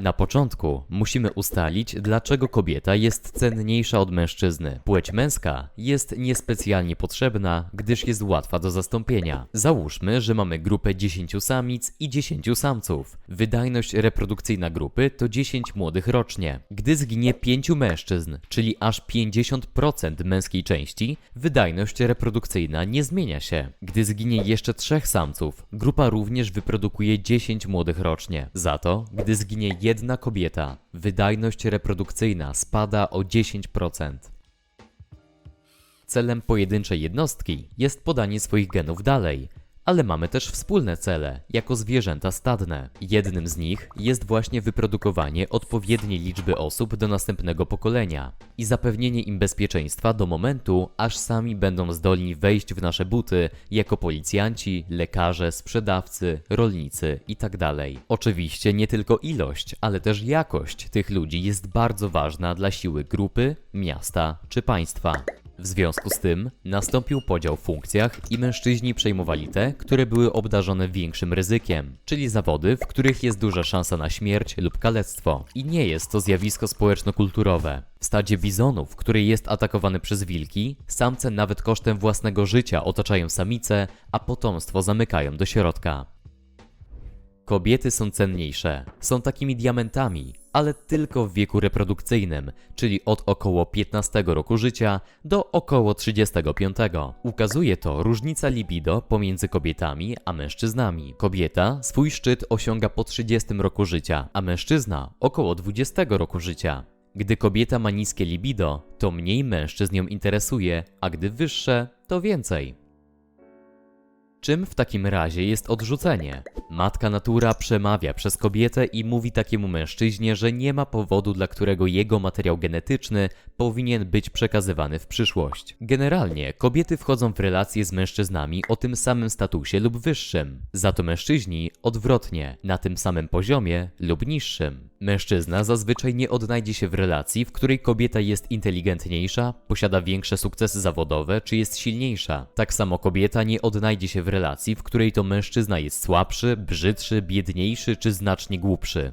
Na początku musimy ustalić, dlaczego kobieta jest cenniejsza od mężczyzny. Płeć męska jest niespecjalnie potrzebna, gdyż jest łatwa do zastąpienia. Załóżmy, że mamy grupę 10 samic i 10 samców. Wydajność reprodukcyjna grupy to 10 młodych rocznie. Gdy zginie 5 mężczyzn, czyli aż 50% męskiej części, wydajność reprodukcyjna nie zmienia się. Gdy zginie jeszcze 3 samców, grupa również wyprodukuje 10 młodych rocznie. Za to, gdy zginie jedna kobieta, wydajność reprodukcyjna spada o 10%. Celem pojedynczej jednostki jest podanie swoich genów dalej, ale mamy też wspólne cele, jako zwierzęta stadne. Jednym z nich jest właśnie wyprodukowanie odpowiedniej liczby osób do następnego pokolenia i zapewnienie im bezpieczeństwa do momentu, aż sami będą zdolni wejść w nasze buty jako policjanci, lekarze, sprzedawcy, rolnicy itd. Oczywiście nie tylko ilość, ale też jakość tych ludzi jest bardzo ważna dla siły grupy, miasta czy państwa. W związku z tym nastąpił podział w funkcjach i mężczyźni przejmowali te, które były obdarzone większym ryzykiem, czyli zawody, w których jest duża szansa na śmierć lub kalectwo. I nie jest to zjawisko społeczno-kulturowe. W stadzie bizonów, który jest atakowany przez wilki, samce nawet kosztem własnego życia otaczają samice, a potomstwo zamykają do środka. Kobiety są cenniejsze. Są takimi diamentami, ale tylko w wieku reprodukcyjnym, czyli od około 15 roku życia do około 35. Ukazuje to różnica libido pomiędzy kobietami a mężczyznami. Kobieta swój szczyt osiąga po 30 roku życia, a mężczyzna około 20 roku życia. Gdy kobieta ma niskie libido, to mniej mężczyzn ją interesuje, a gdy wyższe, to więcej. Czym w takim razie jest odrzucenie? Matka natura przemawia przez kobietę i mówi takiemu mężczyźnie, że nie ma powodu, dla którego jego materiał genetyczny powinien być przekazywany w przyszłość. Generalnie kobiety wchodzą w relacje z mężczyznami o tym samym statusie lub wyższym, za to mężczyźni odwrotnie, na tym samym poziomie lub niższym. Mężczyzna zazwyczaj nie odnajdzie się w relacji, w której kobieta jest inteligentniejsza, posiada większe sukcesy zawodowe czy jest silniejsza. Tak samo kobieta nie odnajdzie się w relacji, w której to mężczyzna jest słabszy, brzydszy, biedniejszy czy znacznie głupszy.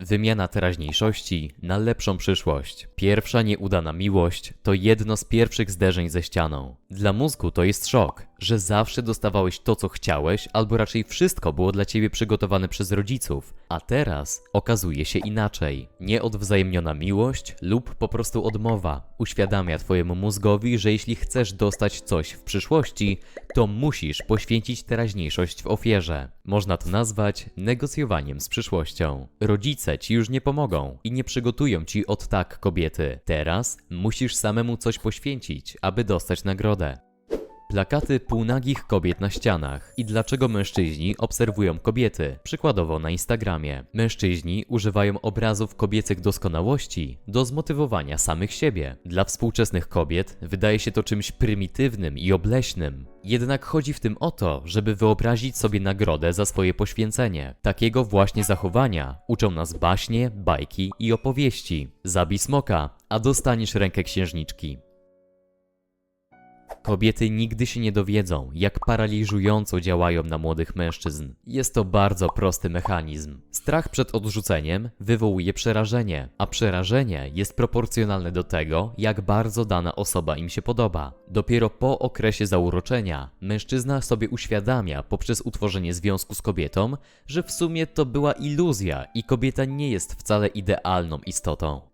Wymiana teraźniejszości na lepszą przyszłość. Pierwsza nieudana miłość to jedno z pierwszych zderzeń ze ścianą. Dla mózgu to jest szok, że zawsze dostawałeś to, co chciałeś, albo raczej wszystko było dla ciebie przygotowane przez rodziców, a teraz okazuje się inaczej. Nieodwzajemniona miłość lub po prostu odmowa uświadamia twojemu mózgowi, że jeśli chcesz dostać coś w przyszłości, to musisz poświęcić teraźniejszość w ofierze. Można to nazwać negocjowaniem z przyszłością. Rodzice ci już nie pomogą i nie przygotują ci od tak kobiety. Teraz musisz samemu coś poświęcić, aby dostać nagrodę. Plakaty półnagich kobiet na ścianach i dlaczego mężczyźni obserwują kobiety, przykładowo na Instagramie. Mężczyźni używają obrazów kobiecych doskonałości do zmotywowania samych siebie. Dla współczesnych kobiet wydaje się to czymś prymitywnym i obleśnym. Jednak chodzi w tym o to, żeby wyobrazić sobie nagrodę za swoje poświęcenie. Takiego właśnie zachowania uczą nas baśnie, bajki i opowieści. Zabij smoka, a dostaniesz rękę księżniczki. Kobiety nigdy się nie dowiedzą, jak paraliżująco działają na młodych mężczyzn. Jest to bardzo prosty mechanizm. Strach przed odrzuceniem wywołuje przerażenie, a przerażenie jest proporcjonalne do tego, jak bardzo dana osoba im się podoba. Dopiero po okresie zauroczenia mężczyzna sobie uświadamia poprzez utworzenie związku z kobietą, że w sumie to była iluzja i kobieta nie jest wcale idealną istotą.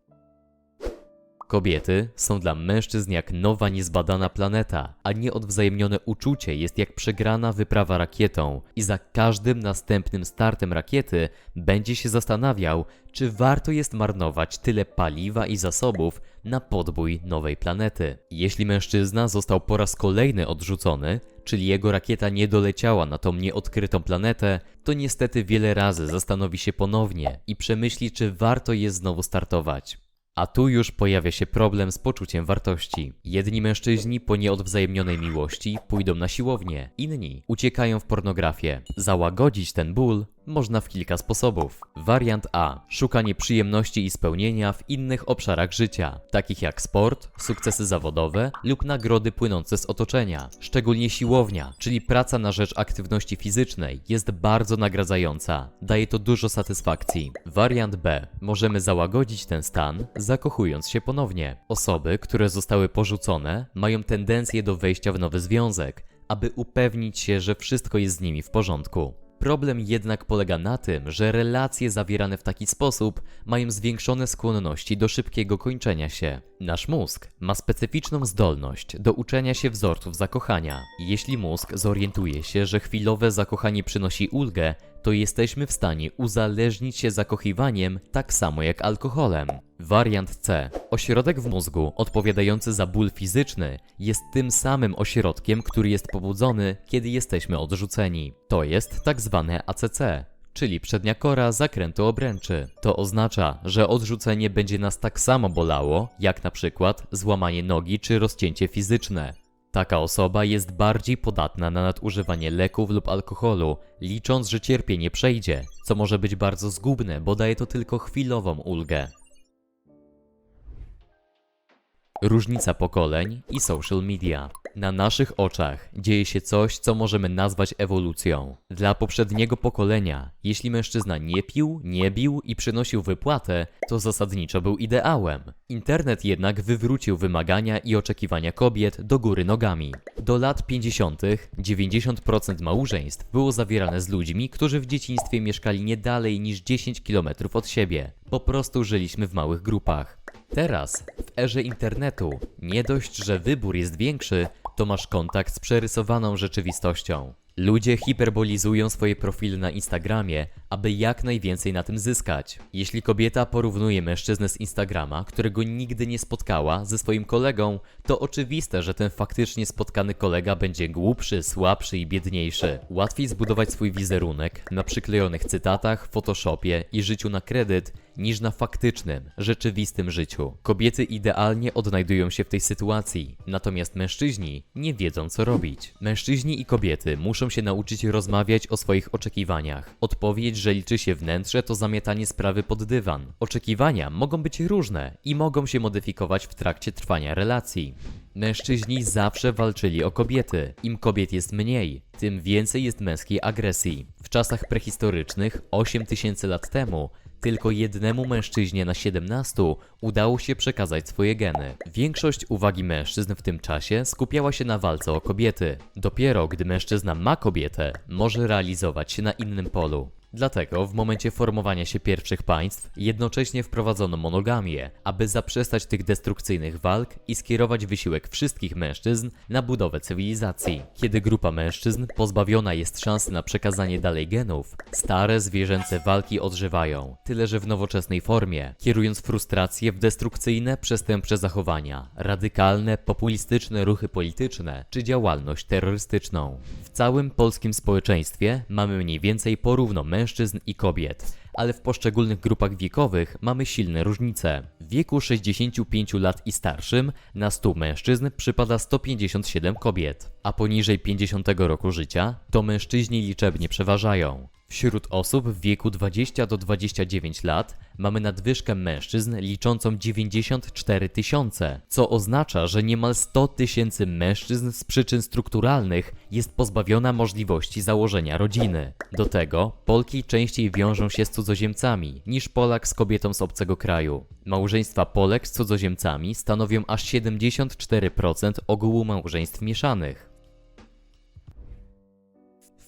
Kobiety są dla mężczyzn jak nowa niezbadana planeta, a nieodwzajemnione uczucie jest jak przegrana wyprawa rakietą i za każdym następnym startem rakiety będzie się zastanawiał, czy warto jest marnować tyle paliwa i zasobów na podbój nowej planety. Jeśli mężczyzna został po raz kolejny odrzucony, czyli jego rakieta nie doleciała na tą nieodkrytą planetę, to niestety wiele razy zastanowi się ponownie i przemyśli, czy warto jest znowu startować. A tu już pojawia się problem z poczuciem wartości. Jedni mężczyźni po nieodwzajemnionej miłości pójdą na siłownię, inni uciekają w pornografię. Załagodzić ten ból można w kilka sposobów. Wariant A. Szukanie przyjemności i spełnienia w innych obszarach życia, takich jak sport, sukcesy zawodowe lub nagrody płynące z otoczenia. Szczególnie siłownia, czyli praca na rzecz aktywności fizycznej, jest bardzo nagradzająca. Daje to dużo satysfakcji. Wariant B. Możemy załagodzić ten stan, zakochując się ponownie. Osoby, które zostały porzucone, mają tendencję do wejścia w nowy związek, aby upewnić się, że wszystko jest z nimi w porządku. Problem jednak polega na tym, że relacje zawierane w taki sposób mają zwiększone skłonności do szybkiego kończenia się. Nasz mózg ma specyficzną zdolność do uczenia się wzorców zakochania. Jeśli mózg zorientuje się, że chwilowe zakochanie przynosi ulgę, to jesteśmy w stanie uzależnić się zakochiwaniem tak samo jak alkoholem. Wariant C. Ośrodek w mózgu odpowiadający za ból fizyczny jest tym samym ośrodkiem, który jest pobudzony, kiedy jesteśmy odrzuceni. To jest tak zwane ACC, czyli przednia kora zakrętu obręczy. To oznacza, że odrzucenie będzie nas tak samo bolało, jak na przykład złamanie nogi czy rozcięcie fizyczne. Taka osoba jest bardziej podatna na nadużywanie leków lub alkoholu, licząc, że cierpienie przejdzie, co może być bardzo zgubne, bo daje to tylko chwilową ulgę. Różnica pokoleń i social media. Na naszych oczach dzieje się coś, co możemy nazwać ewolucją. Dla poprzedniego pokolenia, jeśli mężczyzna nie pił, nie bił i przynosił wypłatę, to zasadniczo był ideałem. Internet jednak wywrócił wymagania i oczekiwania kobiet do góry nogami. Do lat 50. 90% małżeństw było zawierane z ludźmi, którzy w dzieciństwie mieszkali nie dalej niż 10 km od siebie. Po prostu żyliśmy w małych grupach. Teraz, w erze internetu, nie dość, że wybór jest większy, to masz kontakt z przerysowaną rzeczywistością. Ludzie hiperbolizują swoje profile na Instagramie, aby jak najwięcej na tym zyskać. Jeśli kobieta porównuje mężczyznę z Instagrama, którego nigdy nie spotkała, ze swoim kolegą, to oczywiste, że ten faktycznie spotkany kolega będzie głupszy, słabszy i biedniejszy. Łatwiej zbudować swój wizerunek na przyklejonych cytatach, Photoshopie i życiu na kredyt, niż na faktycznym, rzeczywistym życiu. Kobiety idealnie odnajdują się w tej sytuacji, natomiast mężczyźni nie wiedzą co robić. Mężczyźni i kobiety muszą się nauczyć rozmawiać o swoich oczekiwaniach. Odpowiedź, że liczy się wnętrze, to zamiatanie sprawy pod dywan. Oczekiwania mogą być różne i mogą się modyfikować w trakcie trwania relacji. Mężczyźni zawsze walczyli o kobiety. Im kobiet jest mniej, tym więcej jest męskiej agresji. W czasach prehistorycznych, 8000 lat temu, tylko jednemu mężczyźnie na 17 udało się przekazać swoje geny. Większość uwagi mężczyzn w tym czasie skupiała się na walce o kobiety. Dopiero gdy mężczyzna ma kobietę, może realizować się na innym polu. Dlatego w momencie formowania się pierwszych państw jednocześnie wprowadzono monogamię, aby zaprzestać tych destrukcyjnych walk i skierować wysiłek wszystkich mężczyzn na budowę cywilizacji. Kiedy grupa mężczyzn pozbawiona jest szansy na przekazanie dalej genów, stare zwierzęce walki odżywają, tyle że w nowoczesnej formie, kierując frustrację w destrukcyjne, przestępcze zachowania, radykalne, populistyczne ruchy polityczne czy działalność terrorystyczną. W całym polskim społeczeństwie mamy mniej więcej porówno mężczyzn i kobiet, ale w poszczególnych grupach wiekowych mamy silne różnice. W wieku 65 lat i starszym na 100 mężczyzn przypada 157 kobiet, a poniżej 50 roku życia to mężczyźni liczebnie przeważają. Wśród osób w wieku 20 do 29 lat mamy nadwyżkę mężczyzn liczącą 94 tysiące, co oznacza, że niemal 100 tysięcy mężczyzn z przyczyn strukturalnych jest pozbawiona możliwości założenia rodziny. Do tego Polki częściej wiążą się z cudzoziemcami niż Polak z kobietą z obcego kraju. Małżeństwa Polek z cudzoziemcami stanowią aż 74% ogółu małżeństw mieszanych.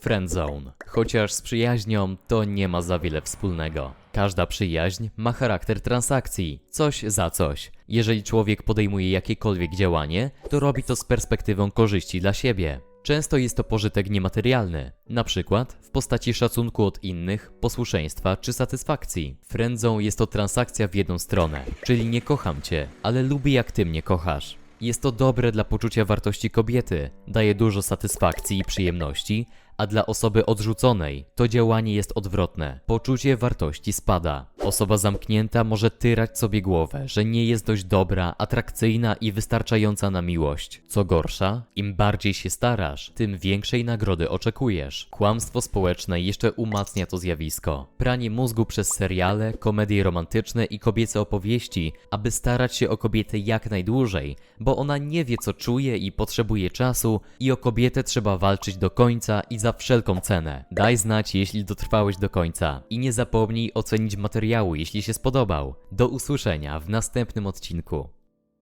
Friendzone. Chociaż z przyjaźnią to nie ma za wiele wspólnego. Każda przyjaźń ma charakter transakcji, coś za coś. Jeżeli człowiek podejmuje jakiekolwiek działanie, to robi to z perspektywą korzyści dla siebie. Często jest to pożytek niematerialny, na przykład w postaci szacunku od innych, posłuszeństwa czy satysfakcji. Friendzą jest to transakcja w jedną stronę, czyli nie kocham cię, ale lubię jak ty mnie kochasz. Jest to dobre dla poczucia wartości kobiety, daje dużo satysfakcji i przyjemności, a dla osoby odrzuconej to działanie jest odwrotne. Poczucie wartości spada. Osoba zamknięta może tyrać sobie głowę, że nie jest dość dobra, atrakcyjna i wystarczająca na miłość. Co gorsza, im bardziej się starasz, tym większej nagrody oczekujesz. Kłamstwo społeczne jeszcze umacnia to zjawisko. Pranie mózgu przez seriale, komedie romantyczne i kobiece opowieści, aby starać się o kobietę jak najdłużej, bo ona nie wie co czuje i potrzebuje czasu i o kobietę trzeba walczyć do końca i za wszelką cenę. Daj znać, jeśli dotrwałeś do końca i nie zapomnij ocenić materiału, jeśli się spodobał. Do usłyszenia w następnym odcinku.